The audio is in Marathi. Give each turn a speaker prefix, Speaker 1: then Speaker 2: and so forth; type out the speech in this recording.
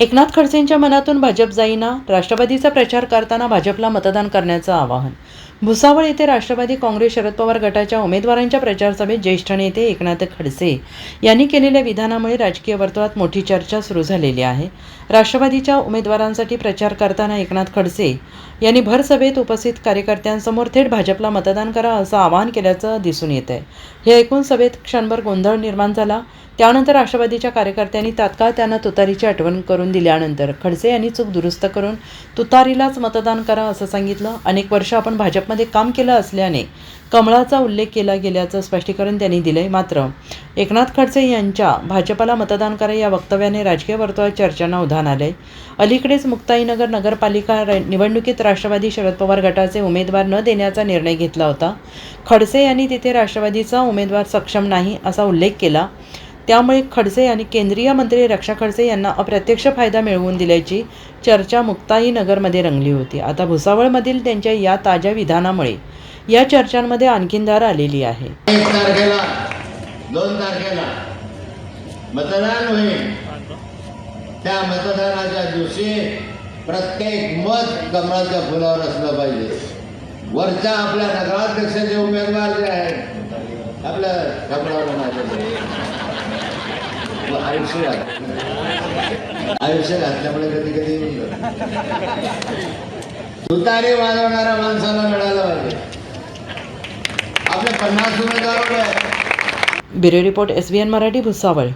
Speaker 1: एकनाथ खडसेंच्या मनातून भाजप जाईना राष्ट्रवादीचा प्रचार करताना भाजपला मतदान करण्याचं आवाहन. भुसावळ येथे राष्ट्रवादी काँग्रेस शरद पवार गटाच्या उमेदवारांच्या प्रचारसभेत ज्येष्ठ नेते एकनाथ खडसे यांनी केलेल्या विधानामुळे राजकीय वर्तुळात मोठी चर्चा सुरू झालेली आहे. राष्ट्रवादीच्या उमेदवारांसाठी प्रचार करताना एकनाथ खडसे यांनी भर सभेत उपस्थित कार्यकर्त्यांसमोर थेट भाजपला मतदान करा असं आवाहन केल्याचं दिसून येत आहे हे ऐकून सभेत क्षणभर गोंधळ निर्माण झाला. त्यानंतर राष्ट्रवादीच्या कार्यकर्त्यांनी तात्काळ त्यांना तुतारीची आठवण करून दिल्यानंतर खडसे यांनी चूक दुरुस्त करून तुतारीलाच मतदान करा असं सांगितलं. अनेक वर्ष आपण भाजपमध्ये काम केलं असल्याने कमळाचा उल्लेख केला गेल्याचं स्पष्टीकरण त्यांनी दिलंय मात्र. एकनाथ खडसे यांच्या भाजपला मतदान करा या वक्तव्याने राजकीय वर्तुळात चर्चांना उधाण आलंय. अलीकडेच मुक्ताईनगर नगरपालिका र- निवडणुकीत राष्ट्रवादी शरद पवार गटाचे उमेदवार न देण्याचा निर्णय घेतला होता. खडसे यांनी तिथे राष्ट्रवादीचा उमेदवार सक्षम नाही असा उल्लेख केला. त्यामुळे खडसे आणि केंद्रीय मंत्री रक्षा खडसे यांना अप्रत्यक्ष फायदा मिळवून दिल्याची चर्चा मुक्ताई नगरमध्ये रंगली होती. आता भुसावळमधील त्यांच्या या ताज्या विधानामुळे या चर्चांमध्ये आणखीन धार आलेली आहे.
Speaker 2: तारखेला दोन तारखेला मतदान होईल. त्या मतदानाच्या दिवशी प्रत्येक मत कमळाच्या फुलावर असलं पाहिजे. वरच्या आपल्या नगराध्यक्षाचे उमेदवार जे आहेत आपल्या कमळावर आयुष्य आयुष्य घातल्यामुळे कधी कधी तुतारी वाजवणाऱ्या माणसाला मिळालं पाहिजे. आपले पन्नास उमेदवार
Speaker 1: bureau report S B N Marathi Bhusawal.